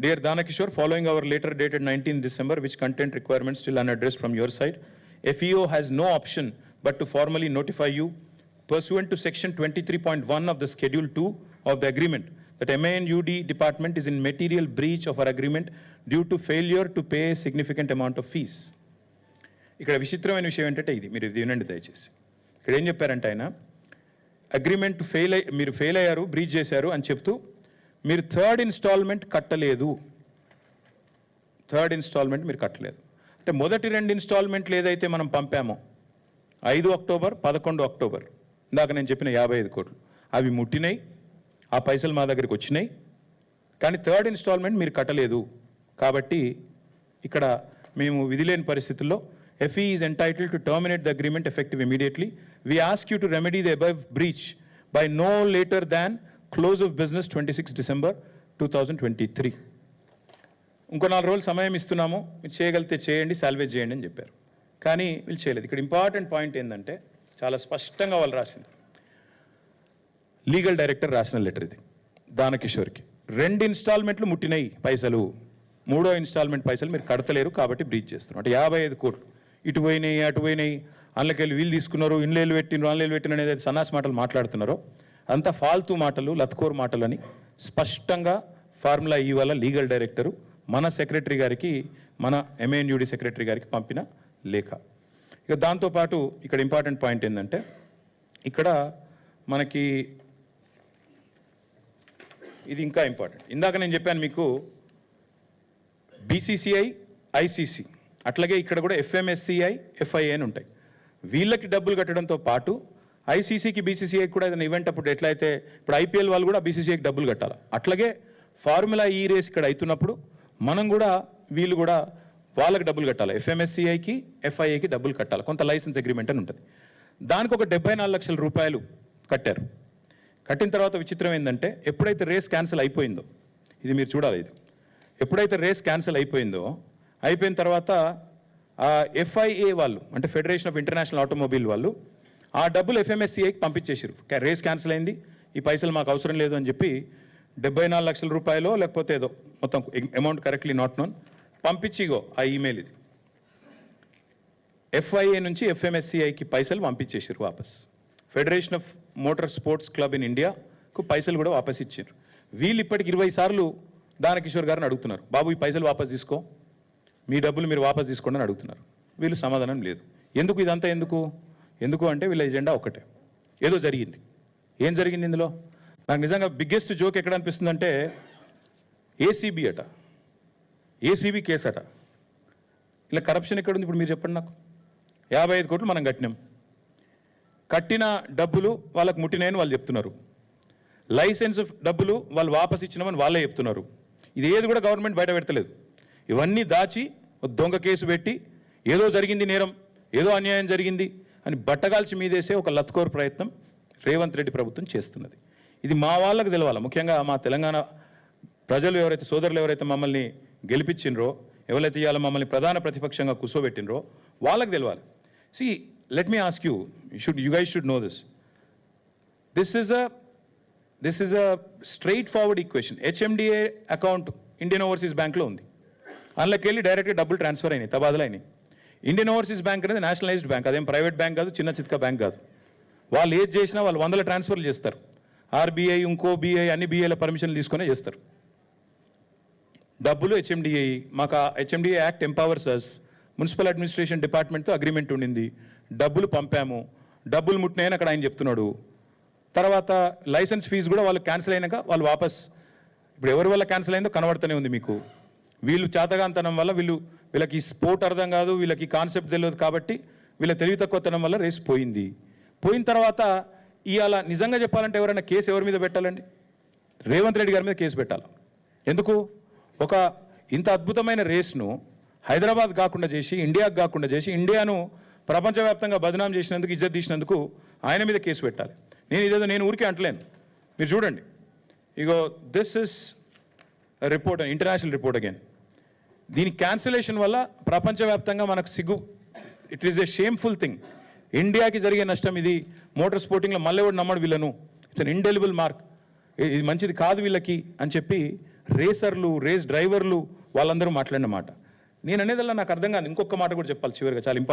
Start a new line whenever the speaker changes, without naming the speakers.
Dear Danakishore, following our letter dated 19 December, which content requirements still unaddressed from your side, FEO has no option but to formally notify you pursuant to section 23.1 of the schedule 2 of the agreement that MANUD department is in material breach of our agreement due to failure to pay a significant amount of fees. ఇక్కడ విచిత్రమైన విషయం ఏంటంటే ఇది మీరు ఇది వినండి దయచేసి ఇక్కడ ఏం చెప్పారంటే ఆయన అగ్రిమెంట్ ఫెయిల్ అయ్యి మీరు ఫెయిల్ అయ్యారు బ్రీచ్ చేశారు అని చెప్తూ మీరు థర్డ్ ఇన్స్టాల్మెంట్ కట్టలేదు. థర్డ్ ఇన్స్టాల్మెంట్ మీరు కట్టలేదు. అంటే మొదటి రెండు ఇన్స్టాల్మెంట్లు ఏదైతే మనం పంపామో ఐదు అక్టోబర్ పదకొండు అక్టోబర్ ఇందాక నేను చెప్పిన యాభై ఐదు కోట్లు అవి ముట్టినాయి ఆ పైసలు మా దగ్గరికి వచ్చినాయి కానీ థర్డ్ ఇన్స్టాల్మెంట్ మీరు కట్టలేదు. కాబట్టి ఇక్కడ మేము విధి లేని పరిస్థితుల్లో FE is entitle to terminate the agreement effective immediately we ask you to remedy the above breach by no later than close of business twenty six December two thousand twenty three ఇంకో నాలుగు రోజులు సమయం ఇస్తున్నాము. మీరు చేయగలిగితే చేయండి salvage చేయండి అని చెప్పారు. కానీ వీళ్ళు చేయలేదు. ఇక్కడ ఇంపార్టెంట్ పాయింట్ ఏంటంటే చాలా స్పష్టంగా వాళ్ళు రాసింది. లీగల్ డైరెక్టర్ రాసిన లెటర్ ఇది దానకిషోర్కి. రెండు ఇన్స్టాల్మెంట్లు ముట్టినాయి పైసలు. మూడో ఇన్స్టాల్మెంట్ పైసలు మీరు కడతలేరు కాబట్టి బ్రీచ్ చేస్తున్నారు. అంటే యాభై ఐదు కోట్లు. ఇటు పోయినాయి అటు పోయినాయి. అందులోకెళ్ళి వీళ్ళు తీసుకున్నారు ఇన్లేలు పెట్టిన ఆన్లేలు పెట్టిన అనేది సన్నాస్ మాటలు మాట్లాడుతున్నారో అంతా ఫాల్తూ మాటలు లత్కోర్ మాటలు అని స్పష్టంగా ఫార్ములా ఈ వల్ల లీగల్ డైరెక్టరు మన సెక్రటరీ గారికి మన ఎంఏఎన్యూడి సెక్రటరీ గారికి పంపిన లేఖ. ఇక దాంతోపాటు ఇక్కడ ఇంపార్టెంట్ పాయింట్ ఏంటంటే ఇక్కడ మనకి ఇది ఇంకా ఇంపార్టెంట్. ఇందాక నేను చెప్పాను మీకు బీసీసీఐ ఐసీసీ. అట్లాగే ఇక్కడ కూడా ఎఫ్ఎంఎస్సిఐ ఎఫ్ఐఏ అని ఉంటాయి. వీళ్ళకి డబ్బులు కట్టడంతో పాటు ఐసీసీకి బీసీసీఐకి కూడా ఏదైనా ఈవెంట్ అప్పుడు ఎట్లయితే ఇప్పుడు ఐపీఎల్ వాళ్ళు కూడా బీసీసీఐకి డబ్బులు కట్టాలి? అట్లాగే ఫార్ములా ఈ రేస్ ఇక్కడ అవుతున్నప్పుడు మనం కూడా వీళ్ళు కూడా వాళ్ళకి డబ్బులు కట్టాలి? ఎఫ్ఎంఎస్సిఐకి ఎఫ్ఐఏకి డబ్బులు కట్టాలి? కొంత లైసెన్స్ అగ్రిమెంట్ అని ఉంటుంది. దానికి ఒక డెబ్బై నాలుగు లక్షల రూపాయలు కట్టారు. కట్టిన తర్వాత విచిత్రం ఏంటంటే ఎప్పుడైతే రేస్ క్యాన్సిల్ అయిపోయిందో ఇది మీరు చూడాలి ఇది. ఎప్పుడైతే రేస్ క్యాన్సిల్ అయిపోయిందో అయిపోయిన తర్వాత ఎఫ్ఐఏ వాళ్ళు అంటే ఫెడరేషన్ ఆఫ్ ఇంటర్నేషనల్ ఆటోమొబైల్ వాళ్ళు ఆ డబ్బులు ఎఫ్ఎంఎస్సిఐకి పంపించేసారు రేస్ క్యాన్సిల్ అయింది. ఈ పైసలు మాకు అవసరం లేదు అని చెప్పి డెబ్బై నాలుగు లక్షల రూపాయలు లేకపోతే ఏదో మొత్తం అమౌంట్ కరెక్ట్లీ నాట్ నోన్ పంపించిగో ఆ ఈమెయిల్ ఇది. ఎఫ్ఐఏ నుంచి ఎఫ్ఎంఎస్సిఐకి పైసలు పంపించేసారు వాపస్. Federation of Motor Sports Club in ఇండియాకు పైసలు కూడా వాపస్ ఇచ్చారు వీళ్ళు ఇప్పటికి ఇరవై సార్లు దానకిషోర్ గారిని అడుగుతున్నారు. బాబు ఈ పైసలు వాపస్ తీసుకో. మీ డబ్బులు మీరు వాపస్ తీసుకోండి అని అడుగుతున్నారు. వీళ్ళు సమాధానం లేదు. ఎందుకు ఇదంతా ఎందుకు? ఎందుకు అంటే వీళ్ళ ఎజెండా ఒకటే ఏదో జరిగింది. ఏం జరిగింది ఇందులో? నాకు నిజంగా బిగ్గెస్ట్ జోక్ ఎక్కడ అనిపిస్తుందంటే ఏసీబీ అట. ఏసీబీ కేసు అట. ఇలా కరప్షన్ ఎక్కడ ఉంది ఇప్పుడు మీరు చెప్పండి నాకు. యాభై ఐదు కోట్లు మనం కట్టినాం. కట్టిన డబ్బులు వాళ్ళకు ముట్టినాయని వాళ్ళు చెప్తున్నారు. లైసెన్స్ డబ్బులు వాళ్ళు వాపస్ ఇచ్చినామని వాళ్ళే చెప్తున్నారు. ఇది ఏది కూడా గవర్నమెంట్ బయట పెడతలేదు. ఇవన్నీ దాచి దొంగ కేసు పెట్టి ఏదో జరిగింది నేరం ఏదో అన్యాయం జరిగింది. అని బట్టగాల్చి మీదేసే ఒక లత్కోర్ ప్రయత్నం రేవంత్ రెడ్డి ప్రభుత్వం చేస్తున్నది. ఇది మా వాళ్ళకు తెలవాలి. ముఖ్యంగా మా తెలంగాణ ప్రజలు ఎవరైతే సోదరులు ఎవరైతే మమ్మల్ని గెలిపించినరో ఎవరైతే ఇవాళ మమ్మల్ని ప్రధాన ప్రతిపక్షంగా కూర్చోబెట్టినరో వాళ్ళకి తెలవాలి. See let me ask you should you guys should know this this is a this is a straightforward equation HMDA account Indian Overseas బ్యాంక్లో ఉంది. అందులోకి వెళ్ళి డైరెక్ట్గా డబ్బులు ట్రాన్స్ఫర్ అయినాయి తబాదులు అయినాయి. ఇండియన్ ఓవర్సీస్ బ్యాంక్ అనేది నేషనలైజ్డ్ బ్యాంక్ అదేం ప్రైవేట్ బ్యాంక్ కాదు చిన్న చిత్క బ్యాంక్ కాదు. వాళ్ళు ఏది చేసినా వాళ్ళు వందల ట్రాన్స్ఫర్లు చేస్తారు. ఆర్బీఐ ఇంకో బీఐ అన్ని బీఐల పర్మిషన్లు తీసుకునే చేస్తారు. డబ్బులు హెచ్ఎండిఐ మాకు HMDA act empowers us municipal administration డిపార్ట్మెంట్తో agreement ఉండింది. డబ్బులు పంపాము. డబ్బులు ముట్టినాయని అక్కడ ఆయన చెప్తున్నాడు. తర్వాత లైసెన్స్ ఫీజు కూడా వాళ్ళు క్యాన్సిల్ అయినాక వాళ్ళు వాపస్ ఇప్పుడు ఎవరి వల్ల క్యాన్సిల్ అయిందో కనబడుతూనే ఉంది మీకు. వీళ్ళు చేతగాంతనం వల్ల వీళ్ళు వీళ్ళకి స్పోర్ట్ అర్థం కాదు వీళ్ళకి కాన్సెప్ట్ తెలియదు కాబట్టి వీళ్ళ తెలివి తక్కువతనం వల్ల రేస్ పోయింది. పోయిన తర్వాత ఇవాళ నిజంగా చెప్పాలంటే ఎవరైనా కేసు ఎవరి మీద పెట్టాలండి? రేవంత్ రెడ్డి గారి మీద కేసు పెట్టాలి? ఎందుకు? ఒక ఇంత అద్భుతమైన రేస్ను హైదరాబాద్ కాకుండా చేసి ఇండియాకు కాకుండా చేసి ఇండియాను ప్రపంచవ్యాప్తంగా బదనాం చేసినందుకు ఇజ్జత్ తీసినందుకు ఆయన మీద కేసు పెట్టాలి. నేను ఇదేదో నేను ఊరికే అంటలేను. మీరు చూడండి. ఇగో this is report international report again దీని క్యాన్సిలేషన్ వల్ల ప్రపంచవ్యాప్తంగా మనకు సిగ్గు. It is a shameful thing ఇండియాకి జరిగే నష్టం ఇది. మోటార్ స్పోర్టింగ్లో మళ్ళీ కూడా నమ్మడు వీళ్ళను. ఇట్స్ అన్ ఇండెలిబుల్ మార్క్ ఇది మంచిది కాదు వీళ్ళకి అని చెప్పి రేసర్లు రేస్ డ్రైవర్లు వాళ్ళందరూ మాట్లాడిన మాట. నేను అనేదల్లా నాకు అర్థం కాదు. ఇంకొక మాట కూడా చెప్పాలి చివరిగా. చాలా ఇంపార్టెంట్